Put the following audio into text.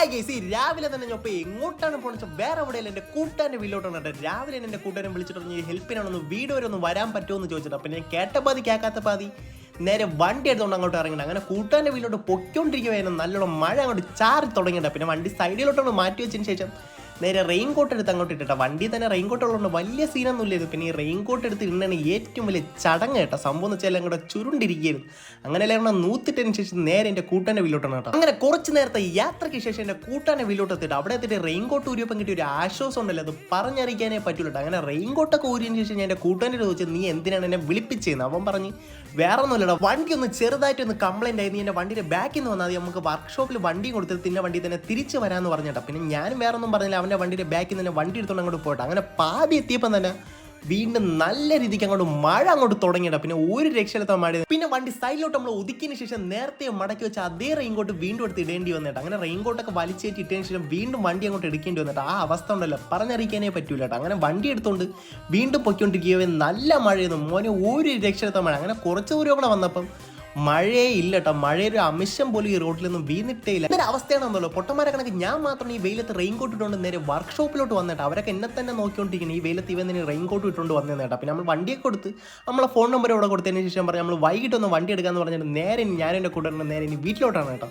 രാവിലെ തന്നെ ഞാൻ ഇപ്പോൾ എങ്ങോട്ടാണ് പോണെന്ന് വെച്ചാൽ വേറെ എവിടെയല്ല എന്റെ കൂട്ടാന്റെ വീട്ടിലോട്ടാണ് രാവിലെ എന്റെ കൂട്ടുകാരൻ വിളിച്ചിട്ട് പറഞ്ഞു ഹെൽപ്പിനാണൊന്ന് വീട് വരെ ഒന്ന് വരാൻ പറ്റുമോ? എന്ന് ചോദിച്ചിട്ട് അപ്പം ഞാൻ കേട്ട പാതി കേൾക്കാത്ത പാതി നേരെ വണ്ടി എടുത്തുകൊണ്ട് അങ്ങോട്ട് ഇറങ്ങണം അങ്ങനെ കൂട്ടാന്റെ വീട്ടിലോട്ട് പൊയ്ക്കൊണ്ടിരിക്കുവായിരുന്നു നല്ലോണം മഴ അങ്ങോട്ട് ചാറി തുടങ്ങിയിട്ട് പിന്നെ വണ്ടി സൈഡിലോട്ടാണ് മാറ്റി വെച്ചതിന് ശേഷം നേരെ റെയിൻ കോട്ട് എടുത്ത് അങ്ങോട്ട് ഇട്ടിട്ട. വണ്ടി തന്നെ റെയിൻ കോട്ട് ഉള്ളതുകൊണ്ട് വലിയ സീനൊന്നും ഇല്ല ഇത്. പിന്നെ ഈ റെയിൻ കോട്ട് എടുത്ത് ഇടുന്നതാണ് ഏറ്റവും വലിയ ചടങ്ങ് കേട്ടോ. സംഭവം എന്ന് വെച്ചാൽ അങ്ങോട്ട് ചുരുണ്ടിരിക്കുകയായിരുന്നു. അങ്ങനെ എല്ലാം നൂത്തിട്ടതിന് ശേഷം നേരെ എന്റെ കൂട്ടാന്റെ വീട്ടിലോട്ടാണ് കേട്ടോ. അങ്ങനെ കുറച്ച് നേരത്തെ യാത്രയ്ക്ക് ശേഷം എന്റെ കൂട്ടാന്റെ വീട്ടിലോട്ട് എത്തിയിട്ട് അവിടെ എത്തിയിട്ട് റെയിൻ കോട്ട് ഊരിയപ്പം കിട്ടിയ ഒരു ആശ്വാസം ഉണ്ടല്ലോ. അത് പറഞ്ഞറിയിക്കാനേ പറ്റുള്ളൂ അങ്ങനെ റെയിൻ കോട്ടൊക്കെ ഊരിയതിന് ശേഷം ഞാൻ എന്റെ കൂട്ടാന്റെ ചോദിച്ചത് നീ എന്തിനാണ് എന്നെ വിളിപ്പിച്ചതെന്ന്? അവൻ പറഞ്ഞ് വേറെ ഒന്നുമില്ലടാ വണ്ടി ഒന്ന് ചെറുതായിട്ട് ഒന്ന് കംപ്ലൈന്റ് ആയി. നീ എന്റെ വണ്ടിയുടെ ബാക്കിൽ നിന്ന് വന്നാൽ നമുക്ക് വർക്ക്ഷോപ്പിൽ വണ്ടിയും കൊടുത്തിട്ട് തിന്നെ വണ്ടി തന്നെ തിരിച്ച് വരാമെന്ന് പറഞ്ഞിട്ടാ. പിന്നെ ഞാനും വേറെ ഒന്നും പറഞ്ഞില്ല അവന്റെ വണ്ടിയുടെ ബാക്കിൽ നിന്ന് തന്നെ വണ്ടി എടുത്തോണ്ട് അങ്ങോട്ട് പോട്ടെ. അങ്ങനെ പാതി എത്തിയപ്പം തന്നെ വീണ്ടും നല്ല രീതിക്ക് അങ്ങോട്ട് മഴ അങ്ങോട്ട് തുടങ്ങിയിട്ട് പിന്നെ ഒരു രക്ഷയിലെത്താൻ മഴ. പിന്നെ വണ്ടി സൈഡിലോട്ട് നമ്മൾ ഒതുക്കിയതിന് ശേഷം നേരത്തെ മടക്കി വെച്ച അതേ റെയിൻകോട്ട് വീണ്ടും എടുത്ത് ഇടേണ്ടി വന്നിട്ട്. അങ്ങനെ റെയിൻകോട്ടൊക്കെ വലിച്ചേറ്റ് ഇട്ടതിന് ശേഷം വീണ്ടും വണ്ടി അങ്ങോട്ട് എടുക്കേണ്ടി വന്നിട്ട്. ആ അവസ്ഥ ഉണ്ടല്ലോ. പറഞ്ഞറിയിക്കാനേ പറ്റൂല അങ്ങനെ വണ്ടി എടുത്തുകൊണ്ട് വീണ്ടും പൊയ്ക്കൊണ്ടിരിക്കുകയോ. നല്ല മഴയൊന്നും മോനെ ഒരു രക്ഷയിലെത്താൻ മഴ. അങ്ങനെ കുറച്ച് ദൂരം കൂടെ വന്നപ്പം മഴയേ ഇല്ല കേട്ടോ മഴയൊരു അമിശം പോലും ഈ റോഡിൽ റോഡിലൊന്നും വീണിട്ടേ ഇല്ല എന്നൊരു അവസ്ഥയാണെന്നല്ലോ. പൊട്ടന്മാരെ കണക്ക് ഞാൻ മാത്രം ഈ വെയിലത്ത് റെയിൻ കോട്ട് ഇട്ടുകൊണ്ട് നേരെ വർക്ക്ഷോപ്പിലോട്ട് വന്നിട്ട്. അവരൊക്കെ എന്നെ തന്നെ നോക്കിക്കൊണ്ടിരിക്കുന്നത് ഈ വെയിലത്ത് ഇവൻ റെയിൻ കോട്ട് ഇട്ടുകൊണ്ട് വന്നേ കേട്ടോ പിന്നെ നമ്മൾ വണ്ടിയൊക്കെ കൊടുത്ത് നമ്മളെ ഫോൺ നമ്പർ ഇവിടെ കൊടുത്തതിന് ശേഷം പറഞ്ഞു നമ്മൾ വൈകിട്ട് ഒന്ന് വണ്ടി എടുക്കാന്ന് പറഞ്ഞിട്ട് നേരെ ഞാൻ എന്റെ കൂടെ നേരെ ഇനി വീട്ടിലോട്ടാണ് കേട്ടോ.